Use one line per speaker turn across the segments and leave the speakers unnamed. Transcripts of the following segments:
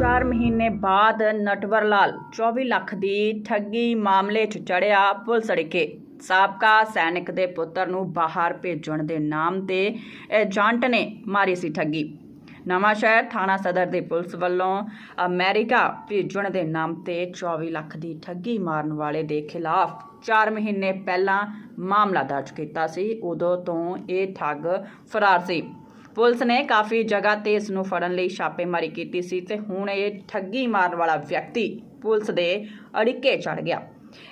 ਮਹੀਨੇ ਬਾਅਦ ਨਟਵਰ ਲਾਲ 24 ਲੱਖ ਦੀ ਠੱਗੀ ਮਾਮਲੇ 'ਚ ਚੜਿਆ ਪੁਲਿਸ ਅੜਿੱਕੇ। ਸਾਬਕਾ ਸੈਨਿਕ ਦੇ ਪੁੱਤਰ ਨੂੰ ਬਾਹਰ ਭੇਜਣ ਦੇ ਨਾਮ ਤੇ ਏਜੰਟ ਨੇ ਮਾਰੀ ਸੀ ਠੱਗੀ। ਨਵਾਂ ਸ਼ਹਿਰ ਥਾਣਾ ਸਦਰ ਦੀ ਪੁਲਿਸ ਵੱਲੋਂ ਅਮਰੀਕਾ ਭੇਜਣ ਦੇ ਨਾਮ ਤੇ 24 ਲੱਖ ਦੀ ਠੱਗੀ ਮਾਰਨ ਵਾਲੇ ਦੇ ਖਿਲਾਫ 4 ਮਹੀਨੇ ਪਹਿਲਾਂ ਮਾਮਲਾ ਦਰਜ ਕੀਤਾ ਸੀ। ਉਦੋਂ ਤੋਂ ਇਹ ਠੱਗ ਫਰਾਰ ਸੀ। ਪੁਲਿਸ ਨੇ ਕਾਫੀ ਜਗ੍ਹਾ ਤੇ ਇਸ ਨੂੰ ਫੜਨ ਲਈ ਛਾਪੇਮਾਰੀ ਕੀਤੀ ਸੀ ਤੇ ਹੁਣ ਇਹ ਠੱਗੀ ਮਾਰਨ ਵਾਲਾ ਵਿਅਕਤੀ ਪੁਲਿਸ ਦੇ ਅੜਿੱਕੇ ਚੜ ਗਿਆ।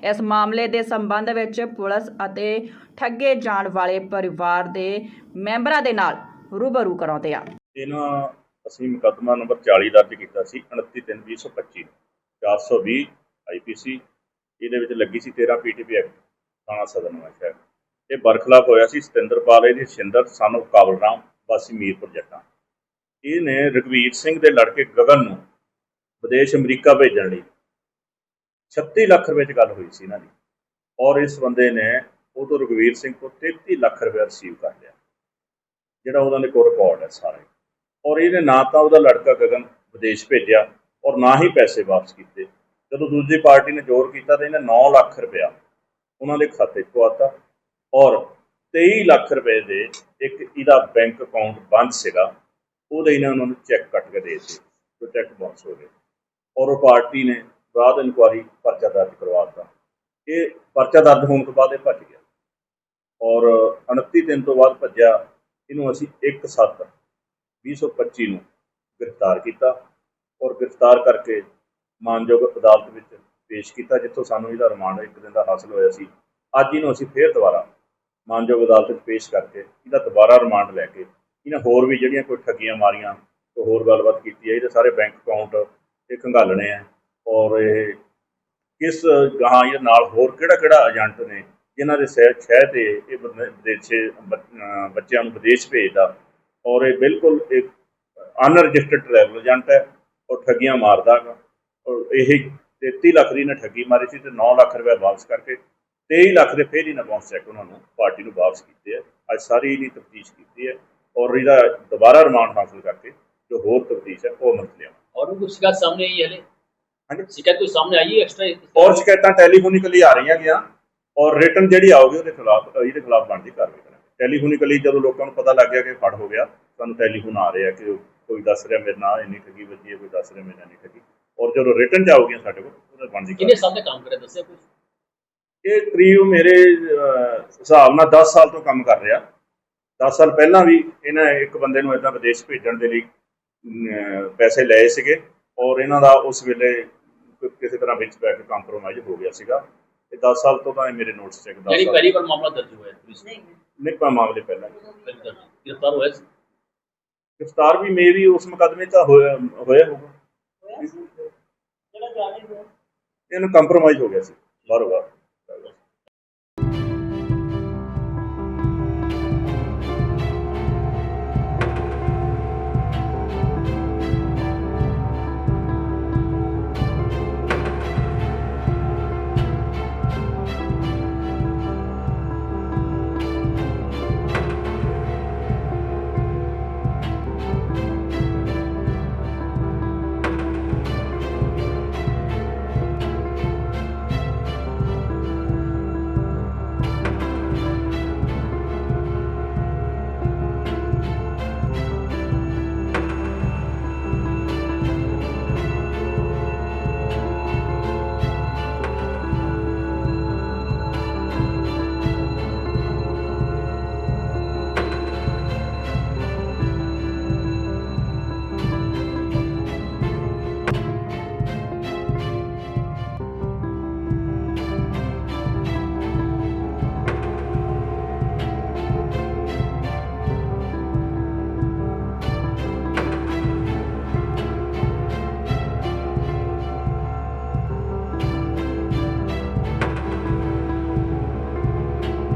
ਇਸ ਮਾਮਲੇ ਦੇ ਸੰਬੰਧ ਵਿੱਚ ਪੁਲਿਸ ਅਤੇ ਠੱਗੇ ਜਾਣ ਵਾਲੇ ਪਰਿਵਾਰ ਦੇ ਮੈਂਬਰਾਂ ਦੇ ਨਾਲ ਰੂਬਰੂ ਕਰਾਉਂਦੇ ਆ।
ਇਹਨਾਂ ਅਸੀਂ ਮੁਕੱਦਮਾ ਨੰਬਰ 40 ਦਰਜ ਕੀਤਾ ਸੀ 29/3/2025 420 ਆਈਪੀਸੀ ਇਹਦੇ ਵਿੱਚ ਲੱਗੀ ਸੀ 13 ਪੀਟੀਪੀ ਐਕਟ, ਥਾਣਾ ਸਦਰ ਨਵਾਂ ਸ਼ਹਿਰ ਇਹ ਬਰਖਲਾਫ ਹੋਇਆ ਸੀ ਸਤਿੰਦਰਪਾਲ, ਇਹਦੀ ਸ਼ਿੰਦਰ ਸਾਨੂੰ ਕਾਬਲ ਰਾਮ ਵਾਸੀ ਮੀਰਪੁਰ ਜੱਟਾਂ। ਇਹਨੇ ਰਘਵੀਰ ਸਿੰਘ ਦੇ ਲੜਕੇ ਗਗਨ ਨੂੰ ਵਿਦੇਸ਼ ਅਮਰੀਕਾ ਭੇਜਣ ਲਈ 36 ਲੱਖ ਰੁਪਏ ਚ ਗੱਲ ਹੋਈ ਸੀ ਇਹਨਾਂ ਦੀ। ਔਰ ਇਸ ਬੰਦੇ ਨੇ ਉਹ ਤੋਂ ਰਘਵੀਰ ਸਿੰਘ ਕੋਲ 33 ਲੱਖ ਰੁਪਏ ਰਿਸੀਵ ਕਰ ਲਿਆ। ਜਿਹੜਾ ਉਹਨਾਂ ਦੇ ਕੋਲ ਰਿਕਾਰਡ ਹੈ ਸਾਰੇ। ਔਰ ਇਹਨੇ ਨਾ ਤਾਂ ਉਹਦਾ ਲੜਕਾ ਗਗਨ ਵਿਦੇਸ਼ ਭੇਜਿਆ ਔਰ ਨਾ ਹੀ ਪੈਸੇ ਵਾਪਸ ਕੀਤੇ। ਜਦੋਂ ਦੂਜੀ ਪਾਰਟੀ ਨੇ ਜ਼ੋਰ ਕੀਤਾ ਤਾਂ ਇਹਨੇ 9 ਲੱਖ ਰੁਪਇਆ ਉਹਨਾਂ ਦੇ ਖਾਤੇ 'ਚ ਪਵਾਤਾ ਔਰ 23 ਲੱਖ ਰੁਪਏ ਦੇ ਇੱਕ ਇਹਦਾ ਬੈਂਕ ਅਕਾਊਂਟ ਬੰਦ ਸੀਗਾ, ਉਹਦੇ ਇਹਨਾਂ ਉਹਨਾਂ ਨੂੰ ਚੈੱਕ ਕੱਟ ਕੇ ਦੇ ਦਿੱਤੇ ਤੇ ਚੈੱਕ ਬਾਉਂਸ ਹੋ ਗਏ ਔਰ ਉਹ ਪਾਰਟੀ ਨੇ ਬਾਅਦ ਇਨਕੁਆਰੀ ਪਰਚਾ ਦਰਜ ਕਰਵਾ ਦਿੱਤਾ। ਇਹ ਪਰਚਾ ਦਰਜ ਹੋਣ ਤੋਂ ਬਾਅਦ ਇਹ ਭੱਜ ਗਿਆ। ਔਰ 29 ਦਿਨ ਤੋਂ ਬਾਅਦ ਭੱਜਿਆ, ਇਹਨੂੰ ਅਸੀਂ 1/7 2025 ਨੂੰ ਗ੍ਰਿਫਤਾਰ ਕੀਤਾ ਔਰ ਗ੍ਰਿਫਤਾਰ ਕਰਕੇ ਮਾਨਯੋਗ ਅਦਾਲਤ ਵਿੱਚ ਪੇਸ਼ ਕੀਤਾ, ਜਿੱਥੋਂ ਸਾਨੂੰ ਇਹਦਾ ਰਿਮਾਂਡ ਇੱਕ ਦਿਨ ਦਾ ਹਾਸਲ ਹੋਇਆ ਸੀ। ਅੱਜ ਇਹਨੂੰ ਅਸੀਂ ਫੇਰ ਦੁਬਾਰਾ ਮਾਨਯੋਗ ਅਦਾਲਤ ਵਿੱਚ ਪੇਸ਼ ਕਰਕੇ ਇਹਦਾ ਦੁਬਾਰਾ ਰਿਮਾਂਡ ਲੈ ਕੇ ਇਹਨਾਂ ਹੋਰ ਵੀ ਜਿਹੜੀਆਂ ਕੋਈ ਠੱਗੀਆਂ ਮਾਰੀਆਂ, ਕੋਈ ਹੋਰ ਗੱਲਬਾਤ ਕੀਤੀ ਹੈ, ਇਹਦੇ ਸਾਰੇ ਬੈਂਕ ਅਕਾਊਂਟ ਇਹ ਖੰਗਾਲਣੇ ਆ। ਔਰ ਇਹ ਕਿਸ ਗਾਹਾਂ ਇਹ ਨਾਲ ਹੋਰ ਕਿਹੜਾ ਕਿਹੜਾ ਏਜੰਟ ਨੇ ਜਿਨ੍ਹਾਂ ਦੇ ਸਹਿ ਛਹਿ ਤੇ ਇਹ ਬੰਦੇ ਵਿਦੇਸ਼ੇ ਬੱਚਿਆਂ ਨੂੰ ਵਿਦੇਸ਼ ਭੇਜਦਾ। ਔਰ ਇਹ ਬਿਲਕੁਲ ਇੱਕ ਅਨਰਜਿਸਟਰਡ ਟਰੈਵਲ ਏਜੰਟ ਹੈ ਔਰ ਠੱਗੀਆਂ ਮਾਰਦਾ ਔਰ ਇਹ 33 ਲੱਖ ਦੀ ਨੇ ਠੱਗੀ ਮਾਰੀ ਸੀ ਤੇ 9 ਲੱਖ ਰੁਪਏ ਵਾਪਸ ਕਰਕੇ 23 ਲੱਖ ਦੇ ਫੇਰ ਹੀ ਨਾ ਬਾਉਂਸ ਚੈੱਕ ਉਹਨਾਂ ਨੂੰ ਪਾਰਟੀ ਨੂੰ ਵਾਪਸ ਕੀਤੇ ਆ। ਅੱਜ ਸਾਰੀ ਇਹਦੀ ਤਫਤੀਸ਼ ਕੀਤੀ ਹੈ ਔਰ ਇਹਦਾ ਦੁਬਾਰਾ ਰਿਮਾਂਡ ਹਾਸਲ ਕਰਕੇ ਜੋ ਹੋਰ ਤਫਤੀਸ਼ ਹੈ ਉਹ
ਮੰਗ ਲਿਆ ਔਰ ਕੁਝ ਸ਼ਿਕਾਇਤ ਸਾਹਮਣੇ ਆਈ ਹਲੇ?
ਹਾਂਜੀ।
ਸ਼ਿਕਾਇਤ ਕੋਈ ਸਾਹਮਣੇ ਆਈ ਹੈ ਐਕਸਟਰਾ
ਔਰ ਸ਼ਿਕਾਇਤਾਂ ਟੈਲੀਫੋਨਿਕਲੀ ਆ ਰਹੀਆਂ ਗਿਆ ਔਰ ਰਿਟਨ ਜਿਹੜੀ ਆਉਗੀ ਉਹਦੇ ਖਿਲਾਫ ਇਹਦੇ ਖਿਲਾਫ ਬਣਦੀ ਕਾਰਵਾਈ ਕਰਾਂਗੇ। ਟੈਲੀਫੋਨਿਕਲੀ ਜਦੋਂ ਲੋਕਾਂ ਨੂੰ ਪਤਾ ਲੱਗ ਗਿਆ ਕਿ ਫੜ ਹੋ ਗਿਆ ਸਾਨੂੰ ਟੈਲੀਫੋਨ ਆ ਰਿਹਾ ਕਿ ਕੋਈ ਦੱਸ ਰਿਹਾ ਮੇਰੇ ਨਾਲ ਇੰਨੀ ਠੱਗੀ ਵੱਜੀ ਹੈ ਕੋਈ ਦੱਸ ਰਿਹਾ ਮੇਰੇ ਨਾਲ ਇੰਨੀ ਠੱਗੀ। ਔਰ ਜਦੋਂ ਰਿਟਨ ਜਾਓਗੇ ਸਾਡੇ ਕੋਲ ਉਹਦੇ ਬਣਦੀ ਕਿੰਨੇ
ਸਾਲ ਦਾ ਕੰਮ ਕਰਿਆ ਦੱਸਿਆ ਕੁਝ
ਇਹ ਕਰੀਬ ਮੇਰੇ ਹਿਸਾਬ ਨਾਲ 10 ਸਾਲ ਤੋਂ ਕੰਮ ਕਰ ਰਿਹਾ। 10 ਸਾਲ ਪਹਿਲਾਂ ਵੀ ਇਹਨਾਂ ਇੱਕ ਬੰਦੇ ਨੂੰ ਇਦਾਂ ਵਿਦੇਸ਼ ਭੇਜਣ ਦੇ ਲਈ ਪੈਸੇ ਲਏ ਸੀਗੇ ਔਰ ਇਹਨਾਂ ਦਾ ਉਸ ਵੇਲੇ ਕਿਸੇ ਤਰ੍ਹਾਂ ਵਿੱਚ ਬੈ ਕੇ ਕੰਪਰੋਮਾਈਜ਼ ਹੋ ਗਿਆ ਸੀਗਾ। ਤੇ 10 ਸਾਲ ਤੋਂ ਤਾਂ ਮੇਰੇ ਨੋਟਸ ਚੈੱਕ 10 ਨਹੀਂ
ਪਹਿਲੀ ਵਾਰ ਮਾਮਲਾ ਦਰਜ ਹੋਇਆ ਪੁਲਿਸ ਨੇ ਨਹੀਂ
ਪਾ ਮਾਮਲੇ ਪਹਿਲਾਂ
ਗ੍ਰਿਫਤਾਰ ਹੋਇਆ
ਗ੍ਰਿਫਤਾਰ ਵੀ ਮੇ ਵੀ ਉਸ ਮੁਕਦਮੇ ਤਾਂ ਹੋਇਆ ਹੋਇਆ ਹੋਊਗਾ। ਜਿਹੜਾ ਜਾਣੇ ਹੋਇਆ ਇਹਨੂੰ ਕੰਪਰੋਮਾਈਜ਼ ਹੋ ਗਿਆ ਸੀ ਬਾਰੋ ਬਾਰ